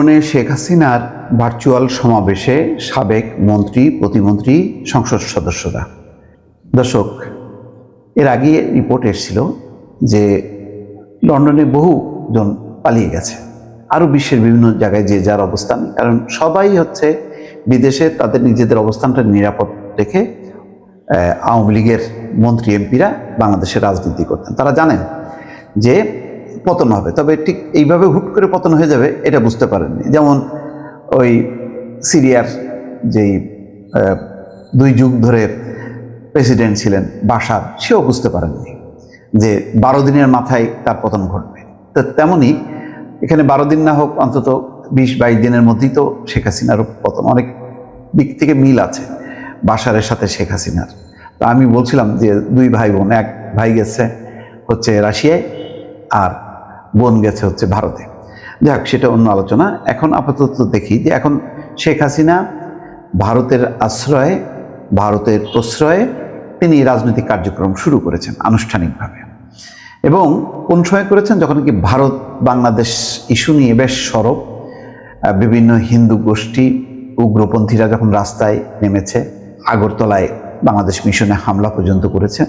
লন্ডনে শেখ হাসিনার ভার্চুয়াল সমাবেশে সাবেক মন্ত্রী, প্রতিমন্ত্রী, সংসদ সদস্যরা। দর্শক, এর আগে রিপোর্ট এসেছিল যে লন্ডনে বহু জন পালিয়ে গেছে। আরও বিশ্বের বিভিন্ন জায়গায় যে যার অবস্থান, কারণ সবাই হচ্ছে বিদেশে তাদের নিজেদের অবস্থানটা নিরাপদ রেখে আওয়ামী লীগের মন্ত্রী, এমপিরা বাংলাদেশে রাজনীতি করতেন। তারা জানেন যে পতন হবে। তবে ঠিক এইভাবে হুট করে পতন হয়ে যাবে, এটা বুঝতে পারেননি। যেমন ওই সিরিয়ার যেই দুই যুগ ধরে প্রেসিডেন্ট ছিলেন বাসার সেও বুঝতে পারেননি যে বারো দিনের মাথায় তার পতন ঘটবে। তো তেমনই এখানে বারো দিন না হোক, অন্তত বিশ বাইশ দিনের মধ্যেই তো শেখ হাসিনারও পতন। অনেক দিক থেকে মিল আছে বাসারের সাথে শেখ হাসিনার। তো আমি বলছিলাম যে দুই ভাই বোন, এক ভাই গেছে হচ্ছে রাশিয়ায় আর বোন গেছে হচ্ছে ভারতে। যাক, সেটা অন্য আলোচনা। এখন আপাতত দেখি যে এখন শেখ হাসিনা ভারতের আশ্রয়ে, ভারতের প্রশ্রয়ে, তিনি রাজনৈতিক কার্যক্রম শুরু করেছেন আনুষ্ঠানিকভাবে। এবং কোন সময় করেছেন? যখন কি ভারত বাংলাদেশ ইস্যু নিয়ে বেশ সরব বিভিন্ন হিন্দু গোষ্ঠী, উগ্রপন্থীরা যখন রাস্তায় নেমেছে, আগরতলায় বাংলাদেশ মিশনে হামলা পর্যন্ত করেছে,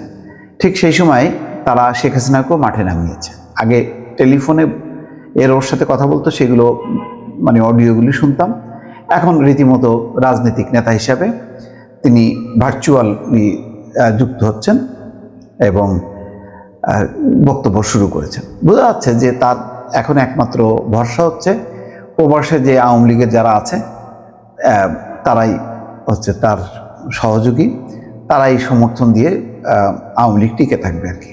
ঠিক সেই সময় তারা শেখ হাসিনাকেও মাঠে নামিয়েছে। আগে টেলিফোনে এর ওর সাথে কথা বলতো, সেগুলো মানে অডিওগুলি শুনতাম। এখন রীতিমতো রাজনৈতিক নেতা হিসাবে তিনি ভার্চুয়ালি যুক্ত হচ্ছেন এবং বক্তব্য শুরু করেছেন। বোঝা যাচ্ছে যে তার এখন একমাত্র ভরসা হচ্ছে প্রবাসে যে আওয়ামী লীগের যারা আছে তারাই হচ্ছে তার সহযোগী, তারাই সমর্থন দিয়ে আওয়ামী লীগ টিকে থাকবে আর কি।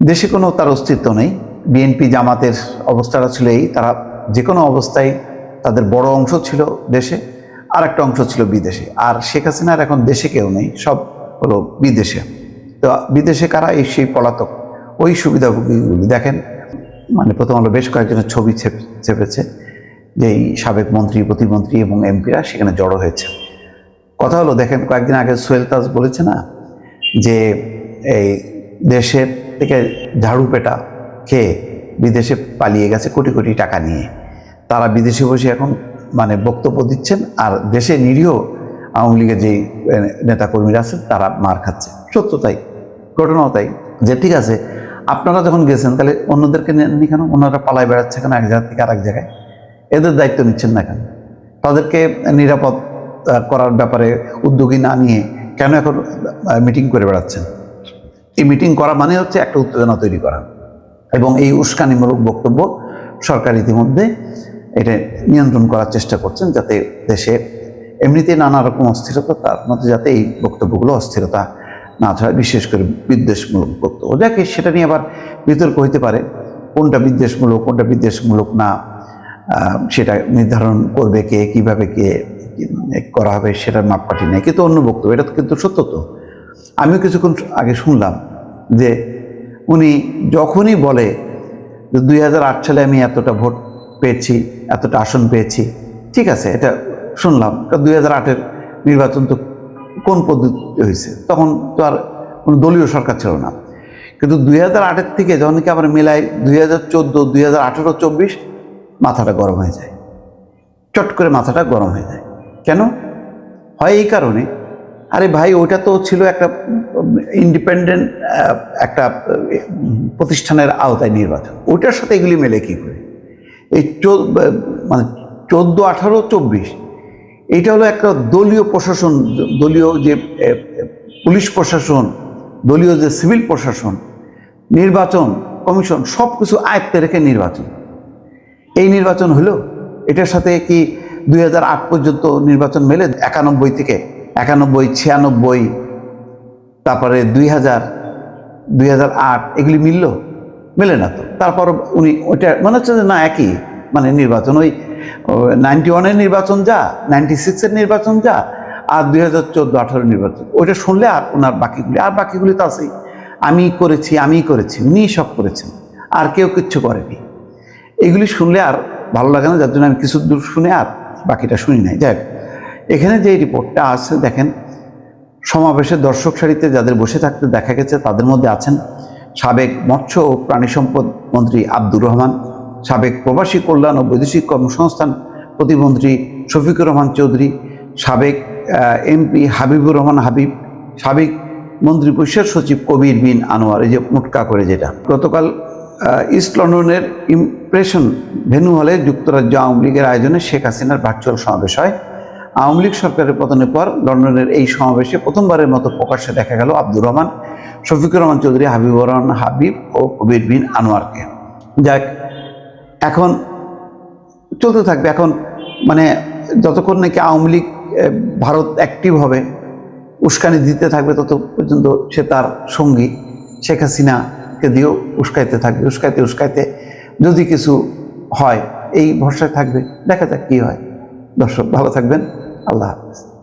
দেশে কোনো তার অস্তিত্ব নেই। বিএনপি জামাতের অবস্থাটা ছিল এই, তারা যে কোনো অবস্থায় তাদের বড় অংশ ছিল দেশে আর একটা অংশ ছিল বিদেশে। আর শেখ হাসিনার এখন দেশে কেউ নেই, সব হলো বিদেশে। তো বিদেশে কারা? এই সেই পলাতক। ওই সুবিধাভোগীগুলি। দেখেন মানে প্রথম আলো বেশ কয়েকজনের ছবি চেপেছে যে এই সাবেক মন্ত্রী, প্রতিমন্ত্রী এবং এমপিরা সেখানে জড়ো হয়েছে। কথা হলো, দেখেন, কয়েকদিন আগে সোহেল তাজ বলেছে না যে, এই দেশের থেকে ঝাড়ু পেটা খেয়ে বিদেশে পালিয়ে গেছে কোটি কোটি টাকা নিয়ে। তারা বিদেশে বসে এখন মানে বক্তব্য দিচ্ছেন আর দেশে নিরীহ আওয়ামী লীগের যে নেতাকর্মীরা আছেন, তারা মার খাচ্ছে। সত্য তাই, ঘটনাও তাই। যে ঠিক আছে, আপনারা যখন গেছেন, তাহলে অন্যদেরকে নেননি কেন? ওনারা পালায় বেড়াচ্ছে কেন? এক জায়গা থেকে আরেক জায়গায়। এদের দায়িত্ব নিচ্ছেন না কেন? তাদেরকে নিরাপদ করার ব্যাপারে উদ্যোগী না নিয়ে কেন এখন মিটিং করে বেড়াচ্ছেন? এই মিটিং করা মানে হচ্ছে একটা উত্তেজনা তৈরি করা এবং এই উস্কানিমূলক বক্তব্য সরকার ইতিমধ্যে এটা নিয়ন্ত্রণ করার চেষ্টা করছেন যাতে দেশে এমনিতে নানা রকম অস্থিরতা তার মধ্যে যাতে এই বক্তব্যগুলো অস্থিরতা না ছড়ায়, বিশেষ করে বিদ্বেষমূলক বক্তব্য। যাকে সেটা নিয়ে আবার বিতর্ক হইতে পারে, কোনটা বিদ্বেষমূলক কোনটা বিদ্বেষমূলক না সেটা নির্ধারণ করবে কে, কীভাবে কে করা হবে সেটার মাপকাঠি নেই, কিন্তু অন্য বক্তব্য, এটা তো কিন্তু সত্য তো। আমিও কিছুক্ষণ আগে শুনলাম যে উনি যখনই বলে যে দুই হাজার আট সালে আমি এতটা ভোট পেয়েছি, এতটা আসন পেয়েছি, ঠিক আছে, এটা শুনলাম। দুই হাজার আটের নির্বাচন তো কোন পদ্ধতি হয়েছে? তখন তো আর কোনো দলীয় সরকার ছিল না। কিন্তু দুই হাজার আটের থেকে যখন কি আবার মেলায় দুই হাজার চোদ্দ, দুই হাজার আঠেরো, চব্বিশ, মাথাটা গরম হয়ে যায়। চট করে মাথাটা গরম হয়ে যায়। কেন? হয় এই কারণে আরে ভাই, ওইটা তো ছিল একটা ইন্ডিপেন্ডেন্ট একটা প্রতিষ্ঠানের আওতায় নির্বাচন। ওইটার সাথে এগুলি মেলে কী করে? এই মানে চোদ্দ, আঠারো, চব্বিশ, এইটা হলো একটা দলীয় প্রশাসন, দলীয় যে পুলিশ প্রশাসন, দলীয় যে সিভিল প্রশাসন, নির্বাচন কমিশন সব কিছু আয়ত্তে রেখে নির্বাচন। এই নির্বাচন হলো? এটার সাথে কি দু হাজার আট পর্যন্ত নির্বাচন মেলে? একানব্বই থেকে একানব্বই, ছিয়ানব্বই, তারপরে দুই হাজার দুই হাজার আট, এগুলি মিলল? মেলে না তো। তারপর উনি ওইটা, মনে হচ্ছে যে না, একই। মানে নির্বাচন, ওই নাইনটি ওয়ানের নির্বাচন যা নাইনটি সিক্সের নির্বাচন যা, আর দুই হাজার চোদ্দ, আঠারো নির্বাচন। ওইটা শুনলে আর ওনার বাকিগুলি, আর বাকিগুলি তো আছেই। আমি করেছি আমি করেছি উনিই সব করেছেন। আর কেউ কিচ্ছু করেনি। এগুলি শুনলে আর ভালো লাগে না, যার জন্য আমি কিছু দূর শুনে আর বাকিটা শুনি নাই। যাই এখানে যে রিপোর্টটা আছে, দেখেন, সমাবেশের দর্শক সারিতে যাদের বসে থাকতে দেখা গেছে, তাদের মধ্যে আছেন সাবেক মৎস্য ও প্রাণী সম্পদ মন্ত্রী আব্দুর রহমান, সাবেক প্রবাসী কল্যাণ ও বৈদেশিক কর্মসংস্থান প্রতিমন্ত্রী শফিকুর রহমান চৌধুরী, সাবেক এমপি হাবিবুর রহমান হাবিব, সাবেক মন্ত্রী পরিষদ সচিব কবির বিন আনোয়ার, এই যে মুটকা করে যেটা। গতকাল ইস্ট লন্ডনের ইমপ্রেশন ভেনু হলে যুক্তরাজ্য আওয়ামী লীগের আয়োজনে শেখ হাসিনার ভার্চুয়াল সমাবেশ হয়। আওয়ামী লীগ সরকারের পতনের পর লন্ডনের এই সমাবেশে প্রথমবারের মতো প্রকাশ্যে দেখা গেল আব্দুর রহমান, শফিকুর রহমান চৌধুরী, হাবিবুর রহমান হাবিব ও কবির বিন আনোয়ারকে। যাক, এখন চলতে থাকবে। এখন মানে যতক্ষণ নাকি আওয়ামী লীগ ভারত অ্যাক্টিভ হবে, উস্কানি দিতে থাকবে তত পর্যন্ত সে তার সঙ্গী শেখ হাসিনাকে দিয়েও উস্কাইতে থাকবে। উস্কাইতে উস্কাইতে যদি কিছু হয়, এই ভরসায় থাকবে। দেখা যাক কী হয়। দর্শক, ভালো থাকবেন। palavras.